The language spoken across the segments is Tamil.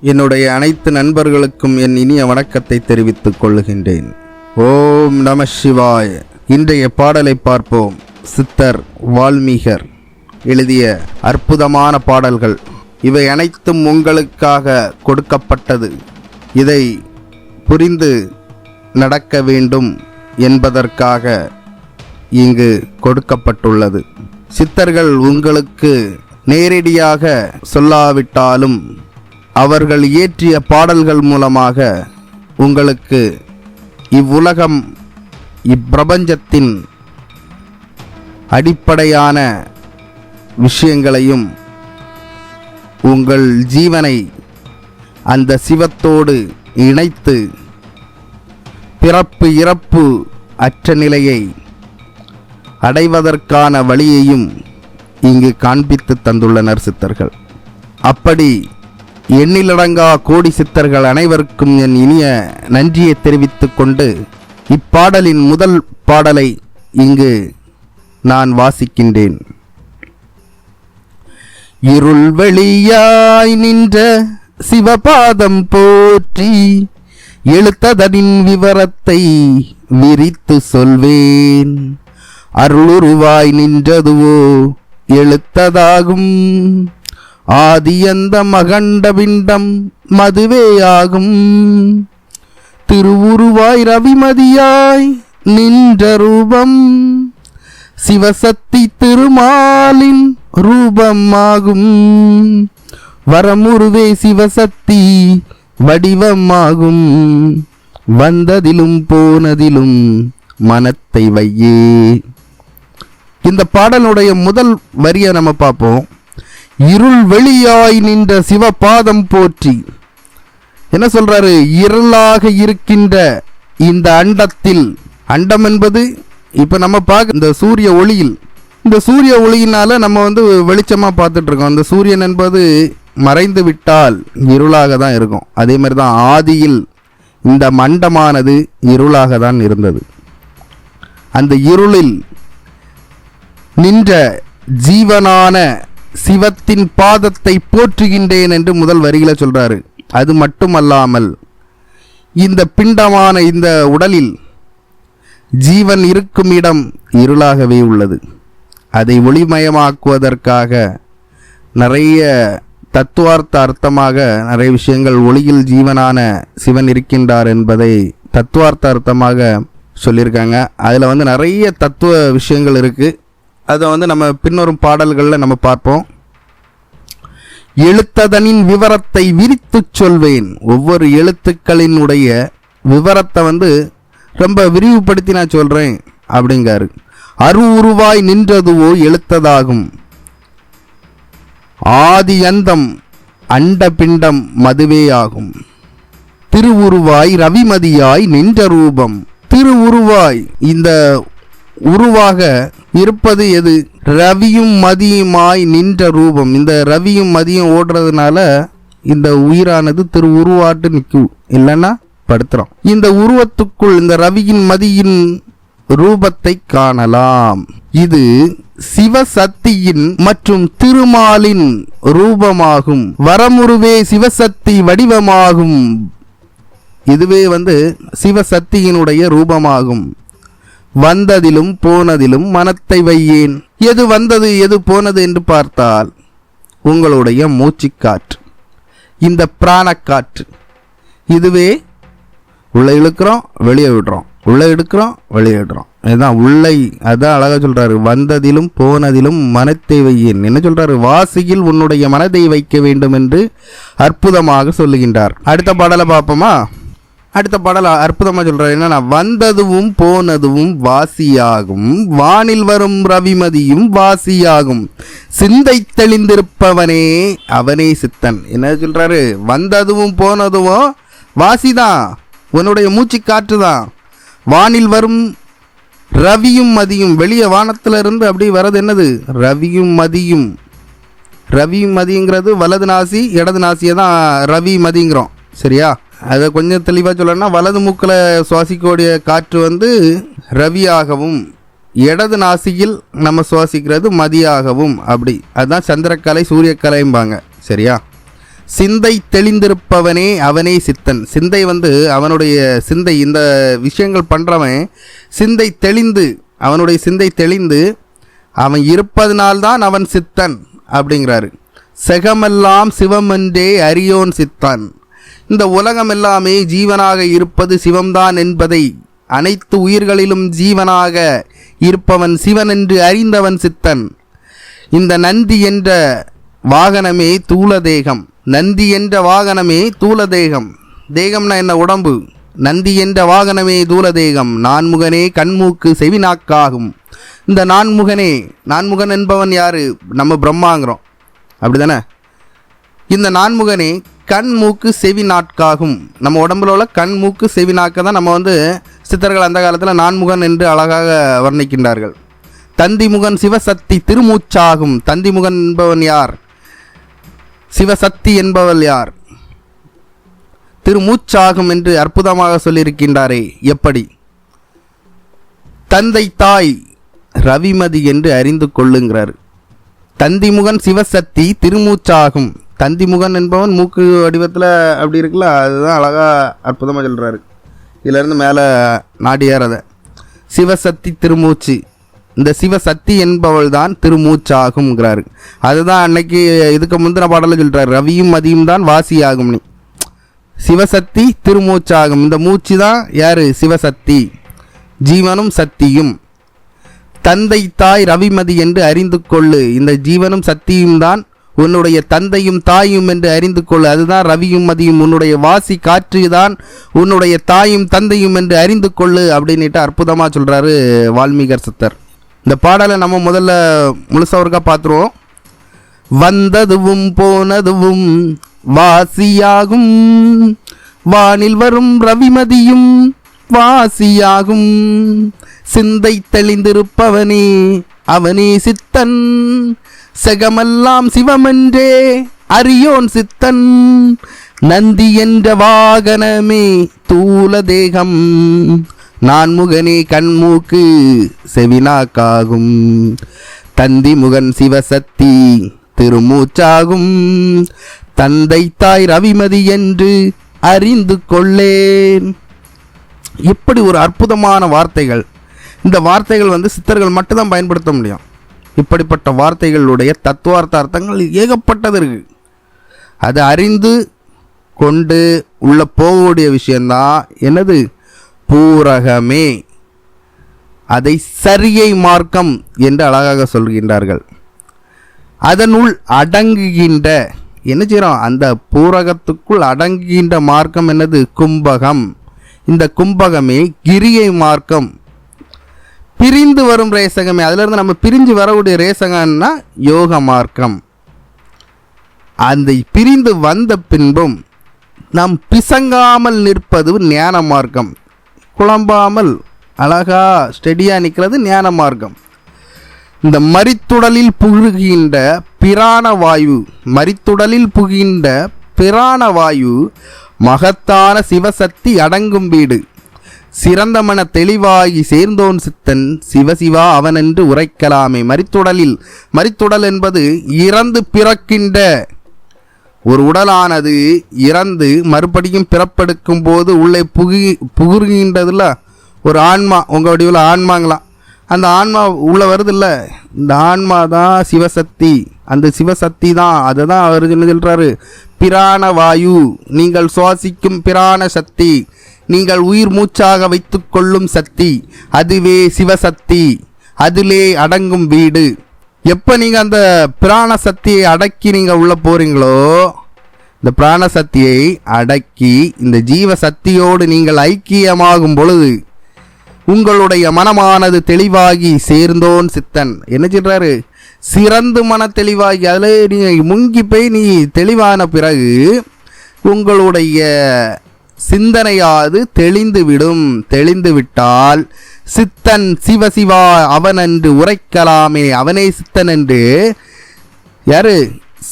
என்னுடைய அனைத்து நண்பர்களுக்கும் என் இனிய வணக்கத்தை தெரிவித்துக் கொள்கின்றேன். ஓம் நம சிவாய். இன்றைய பாடலை பார்ப்போம். சித்தர் வால்மீகர் எழுதிய அற்புதமான பாடல்கள். இவை அனைத்தும் உங்களுக்காக கொடுக்கப்பட்டது. இதை புரிந்து நடக்க வேண்டும் என்பதற்காக இங்கு கொடுக்கப்பட்டுள்ளது. சித்தர்கள் உங்களுக்கு நேரடியாக சொல்லாவிட்டாலும் அவர்கள் இயற்றிய பாடல்கள் மூலமாக உங்களுக்கு இவ்வுலகம் இப்பிரபஞ்சத்தின் அடிப்படையான விஷயங்களையும் உங்கள் ஜீவனை அந்த சிவத்தோடு இணைத்து பிறப்பு இறப்பு அற்ற நிலையை அடைவதற்கான வழியையும் இங்கு காண்பித்து தந்துள்ளனர் சித்தர்கள். அப்படி எண்ணிலடங்கா கோடி சித்தர்கள் அனைவருக்கும் என் இனிய நன்றியை தெரிவித்துக் கொண்டு இப்பாடலின் முதல் பாடலை இங்கு நான் வாசிக்கின்றேன். இருள் வெளியாய் நின்ற சிவபாதம் போற்றி எழுத்ததனின் விவரத்தை விரித்து சொல்வேன். அருளுருவாய் நின்றதுவோ எழுத்ததாகும். ஆதியந்த மகண்ட பிண்டம் மதுவேயாகும். திருவுருவாய் ரவிமதியாய் நின்ற ரூபம் சிவசக்தி திருமாலின் ரூபமாகும். வரமுருவே சிவசக்தி வடிவமாகும். வந்ததிலும் போனதிலும் மனத்தை வையே. இந்த பாடலுடைய முதல் வரியை நம்ம பார்ப்போம். இருள் வெளியாய் நின்ற சிவபாதம் போற்றி. என்ன சொல்றாரு? இருளாக இருக்கின்ற இந்த அண்டத்தில். அண்டம் என்பது இப்ப நம்ம பார்க்க இந்த சூரிய ஒளியில். இந்த சூரிய ஒளியினால நம்ம வந்து வெளிச்சமா பார்த்துட்டு இருக்கோம் அந்த சூரியன் என்பது மறைந்து விட்டால் இருளாக தான் இருக்கும். அதே மாதிரி தான் ஆதியில் இந்த மண்டமானது இருளாக தான் இருந்தது. அந்த இருளில் நின்ற ஜீவனான சிவத்தின் பாதத்தை போற்றுகின்றேன் என்று முதல் வரியில சொல்றாரு. அது மட்டுமல்லாமல் இந்த பிண்டமான இந்த உடலில் ஜீவன் இருக்கும் இடம் இருளாகவே உள்ளது. அதை ஒளிமயமாக்குவதற்காக நிறைய தத்துவார்த்த அர்த்தமாக நிறைய விஷயங்கள் ஒளியில் ஜீவனான சிவன் இருக்கின்றார் என்பதை தத்துவார்த்த அர்த்தமாக சொல்லியிருக்காங்க. அதில் வந்து நிறைய தத்துவ விஷயங்கள் இருக்குது அதை வந்து நம்ம பின்வரும் பாடல்களில் நம்ம பார்ப்போம். எழுத்ததனின் விவரத்தை விரித்துச் சொல்வேன். ஒவ்வொரு எழுத்துக்களினுடைய விவரத்தை வந்து ரொம்ப விரிவுபடுத்தி நான் சொல்கிறேன் அப்படிங்காரு. அரு உருவாய் நின்றதுவோ எழுத்ததாகும். ஆதி அந்தம் அண்டபிண்டம் மதுவேயாகும். திருவுருவாய் ரவிமதியாய் நின்ற ரூபம். திருவுருவாய் இந்த உருவாக இருப்பது எது? ரவியும் மதியுமாய் நின்ற ரூபம். இந்த ரவியும் மதியம் ஓடுறதுனால இந்த உயிரானது திரு உருவாட்டு நிற்கும். இல்லைன்னா படுத்துறோம் இந்த உருவத்துக்குள் இந்த ரவியின் மதியின் ரூபத்தை காணலாம். இது சிவசக்தியின் மற்றும் திருமாலின் ரூபமாகும். வரமுருவே சிவசக்தி வடிவமாகும். இதுவே வந்து சிவசக்தியினுடைய ரூபமாகும். வந்ததிலும் போனதிலும் மனத்தை வையேன். எது வந்தது எது போனது என்று பார்த்தால் உங்களுடைய மூச்சுக்காற்று. இந்த பிராணக்காற்று. இதுவே உள்ளே இழுக்கிறோம் வெளியே விடுறோம். உள்ளே எடுக்கிறோம் வெளியே விடுறோம். இதுதான் உள்ளை அதான் அழகாக சொல்கிறாரு வந்ததிலும் போனதிலும் மனத்தை வையேன். என்ன சொல்கிறாரு வாசியில் உன்னுடைய மனதை வைக்க வேண்டும் என்று அற்புதமாக சொல்லுகின்றார். அடுத்த பாடலை பார்ப்போமா? அடுத்த பாடல் அற்புதமாக சொல்கிறார் என்னன்னா வந்ததுவும் போனதுவும் வாசியாகும். வானில் வரும் ரவிமதியும் வாசியாகும். சிந்தை தெளிந்திருப்பவனே அவனே சித்தன். என்ன சொல்கிறாரு வந்ததுவும் போனதுவும் வாசிதான். உன்னுடைய மூச்சு காற்று தான் வானில் வரும் ரவியும் மதியும். வெளியே வானத்தில் இருந்து அப்படி வர்றது என்னது? ரவியும் மதியும். ரவி மதிங்கிறது வலது நாசி இடது நாசியை தான் ரவி மதிங்கிறோம். சரியா? அதை கொஞ்சம் தெளிவாக சொல்லணும்னா வலது மூக்கில் சுவாசிக்கக்கூடிய காற்று வந்து ரவியாகவும் இடது நாசியில் நம்ம சுவாசிக்கிறது மதியாகவும் அப்படி. அதுதான் சந்திரக்கலை சூரியக்கலைம்பாங்க. சரியா? சிந்தை தெளிந்திருப்பவனே அவனே சித்தன். சிந்தை வந்து அவனுடைய சிந்தை இந்த விஷயங்கள் பண்ணுறவன் சிந்தை தெளிந்து அவனுடைய சிந்தை தெளிந்து அவன் இருப்பதனால்தான் அவன் சித்தன் அப்படிங்கிறாரு. செகமெல்லாம் சிவமென்றே அரியோன் சித்தான். இந்த உலகம் எல்லாமே ஜீவனாக இருப்பது சிவம்தான் என்பதை அனைத்து உயிர்களிலும் ஜீவனாக இருப்பவன் சிவன் என்று அறிந்தவன் சித்தன். இந்த நந்தி என்ற வாகனமே தூலதேகம் நந்தி என்ற வாகனமே தூலதேகம் தேகம்னா என்ன? உடம்பு. நந்தி என்ற வாகனமே தூலதேகம் நான்முகனே கண்மூக்கு செவிநாக்காகும். இந்த நான்முகனே நான்முகன் என்பவன் யாரு? நம்ம பிரம்மாங்கிறோம். அப்படிதானே? இந்த நான்முகனே கண் மூக்கு செவி நாட்காகும் நம்ம உடம்புல உள்ள கண் மூக்கு செவி நாக்கை தான் நம்ம வந்து சித்தர்கள் அந்த காலத்தில் நான்முகன் என்று அழகாக வர்ணிக்கின்றார்கள். தந்திமுகன் சிவசக்தி திருமூச்சாகும். தந்திமுகன் என்பவன் யார்? சிவசக்தி என்பவள் யார்? திருமூச்சாகும் என்று அற்புதமாக சொல்லியிருக்கின்றாரே எப்படி? தந்தை தாய் ரவிமதி என்று அறிந்து கொள்ளுங்கிறார். தந்திமுகன் சிவசக்தி திருமூச்சாகும். தந்திமுகன் என்பவன் மூக்கு வடிவத்தில் அப்படி இருக்குல்ல அதுதான் அழகாக அற்புதமாக சொல்கிறாரு இதிலேருந்து மேலே நாடி ஏறத சிவசக்தி திருமூச்சு. இந்த சிவசக்தி என்பவள் தான் திருமூச்சாகும்ங்கிறாரு. அதுதான் அன்னைக்கு இதுக்கு முந்தின பாடலில் சொல்கிறார் ரவியும் மதியும் தான் வாசியாகும்னு சிவசக்தி திருமூச்சாகும். இந்த மூச்சு தான் யார்? சிவசக்தி. ஜீவனும் சக்தியும். தந்தை தாய் ரவிமதி என்று அறிந்து கொள்ளு. இந்த ஜீவனும் சக்தியும் தான் உன்னுடைய தந்தையும் தாயும் என்று அறிந்து கொள். அதுதான் ரவியும் மதியும். உன்னுடைய வாசி காற்று தான் உன்னுடைய தாயும் தந்தையும் என்று அறிந்து கொள்ளு அப்படின்னுட்டு அற்புதமாக சொல்கிறாரு வால்மீகர் சித்தர். இந்த பாடலை நம்ம முதல்ல முழுசா ஒருக்கா பார்த்துருவோம் வந்ததுவும் போனதுவும் வாசியாகும். வானில் வரும் ரவிமதியும் வாசியாகும். சிந்தை தெளிந்திருப்பவனே அவனே சித்தன். செகமெல்லாம் சிவமென்றே அரியோன் சித்தன். நந்தி என்ற வாகனமே தூல தேகம். நான்முகனே கண்மூக்கு செவினாக்காகும். தந்தி முகன் சிவசக்தி திருமூச்சாகும். தந்தை தாய் ரவிமதி என்று அறிந்து கொள்ளேன். இப்படி ஒரு அற்புதமான வார்த்தைகள். இந்த வார்த்தைகள் வந்து சித்தர்கள் மட்டும்தான் பயன்படுத்த முடியும். இப்படிப்பட்ட வார்த்தைகளுடைய தத்துவார்த்த அர்த்தங்கள் ஏகப்பட்டது இருக்கு அது அறிந்து கொண்டு உள்ள போகக்கூடிய விஷயந்தான் என்னது? பூரகமே. அதை சரியை மார்க்கம் என்று அழகாக சொல்கின்றார்கள். அதனுள் அடங்குகின்ற என்ன செய்கிறோம் அந்த பூரகத்துக்குள் அடங்குகின்ற மார்க்கம் என்னது? கும்பகம். இந்த கும்பகமே கிரியை மார்க்கம். பிரிந்து வரும் ரேசகமே. அதிலிருந்து நம்ம பிரிஞ்சு வரக்கூடிய ரேசகம்னா யோக மார்க்கம் அந்த பிரிந்து வந்த பின்பும் நாம் பிசங்காமல் நிற்பது ஞான மார்க்கம் குழம்பாமல் அழகா ஸ்டெடியாக நிற்கிறது ஞான மார்க்கம் இந்த மரித்துடலில் புகுகின்ற பிராண வாயு மரித்துடலில் புகின்ற பிராண வாயு மகத்தான சிவசக்தி அடங்கும் வீடு. சிறந்த மன தெளிவாகி சேர்ந்தோன் சித்தன் சிவசிவா அவனென்று உரைக்கலாமே. மரித்துடலில் மரித்துடல் என்பது இறந்து பிறக்கின்ற ஒரு உடலானது இறந்து மறுபடியும் பிறப்பெடுக்கும் போது உள்ளே புகி புகுகின்றதுல ஒரு ஆன்மா உங்கள் வடிவில் ஆன்மாங்களாம் அந்த ஆன்மா உள்ளே வருதில்ல? இந்த ஆன்மா தான் சிவசக்தி. அந்த சிவசக்தி தான் அதை தான் அவர் என்ன சொல்கிறாரு பிராண வாயு. நீங்கள் சுவாசிக்கும் பிராண சக்தி. நீங்கள் உயிர் மூச்சாக வைத்துக்கொள்ளும் சக்தி அதுவே சிவசக்தி. அதிலே அடங்கும் வீடு. எப்போ நீங்கள் அந்த பிராண சக்தியை அடக்கி நீங்கள் உள்ளே போகிறீங்களோ இந்த பிராண சக்தியை அடக்கி இந்த ஜீவ சக்தியோடு நீங்கள் ஐக்கியமாகும் பொழுது உங்களுடைய மனமானது தெளிவாகி சேர்ந்தோன் சித்தன். என்ன சொல்கிறாரு சிறந்து மன தெளிவாகி அதில் நீ முங்கி போய் நீ தெளிவான பிறகு உங்களுடைய சிந்தனையாது தெளிந்து விடும் தெளிந்து விட்டால் சித்தன் சிவசிவா அவன் உரைக்கலாமே. அவனே சித்தன் என்று யாரு?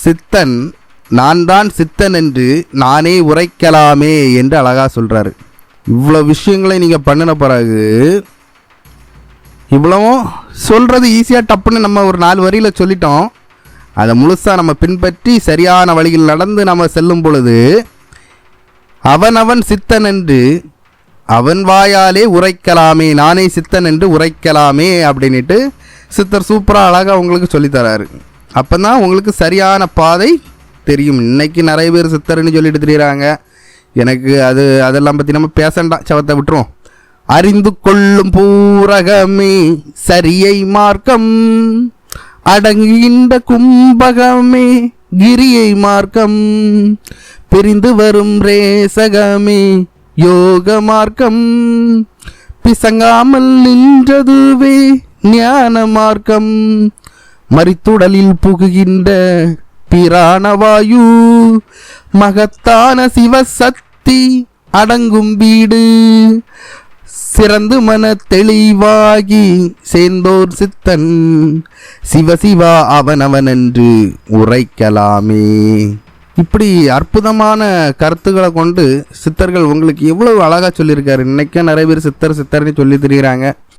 சித்தன். நான் தான் சித்தன் என்று நானே உரைக்கலாமே என்று அழகா சொல்றாரு. இவ்வளோ விஷயங்களை நீங்கள் பண்ணின பிறகு இவ்வளவும் சொல்கிறது ஈஸியாக டப்புன்னு நம்ம ஒரு நாலு வரியில் சொல்லிட்டோம். அதை முழுசாக நம்ம பின்பற்றி சரியான வழியில் நடந்து நம்ம செல்லும் பொழுது அவனவன் சித்தன் என்று அவன் வாயாலே உரைக்கலாமே நானே சித்தன் என்று உரைக்கலாமே அப்படின்ட்டு சித்தர் சூப்பராக அழகாக உங்களுக்கு சொல்லித்தராரு அப்போ தான் உங்களுக்கு சரியான பாதை தெரியும். இன்னைக்கு நிறைய பேர் சித்தர்னு சொல்லிட்டு தெரியுறாங்க. எனக்கு அது அதெல்லாம் பற்றி நம்ம பேசண்டாம் சவத்தை விட்டுருவோம். அறிந்து கொள்ளும் பூரகமே சரியை மார்க்கம். அடங்குகின்ற கும்பகமே கிரியை மார்க்கம். பிரிந்து வரும் ரேசகமே யோக மார்க்கம். பிசங்காமல் நின்றதுவே ஞான மார்க்கம். மறித்துடலில் புகுகின்ற பிராணவாயு மகத்தான சிவசக்தி அடங்கும் வீடு. சிறந்து மன தெளிவாகி சேர்ந்தோர் சித்தன் சிவசிவா அவனவனென்று உரைக்கலாமே. இப்படி அற்புதமான கருத்துக்களை கொண்டு சித்தர்கள் உங்களுக்கு எவ்வளவு அழகாக சொல்லியிருக்காரு. இன்றைக்கே நிறைய பேர் சித்தர் சித்தர்னு சொல்லி திரிகிறாங்க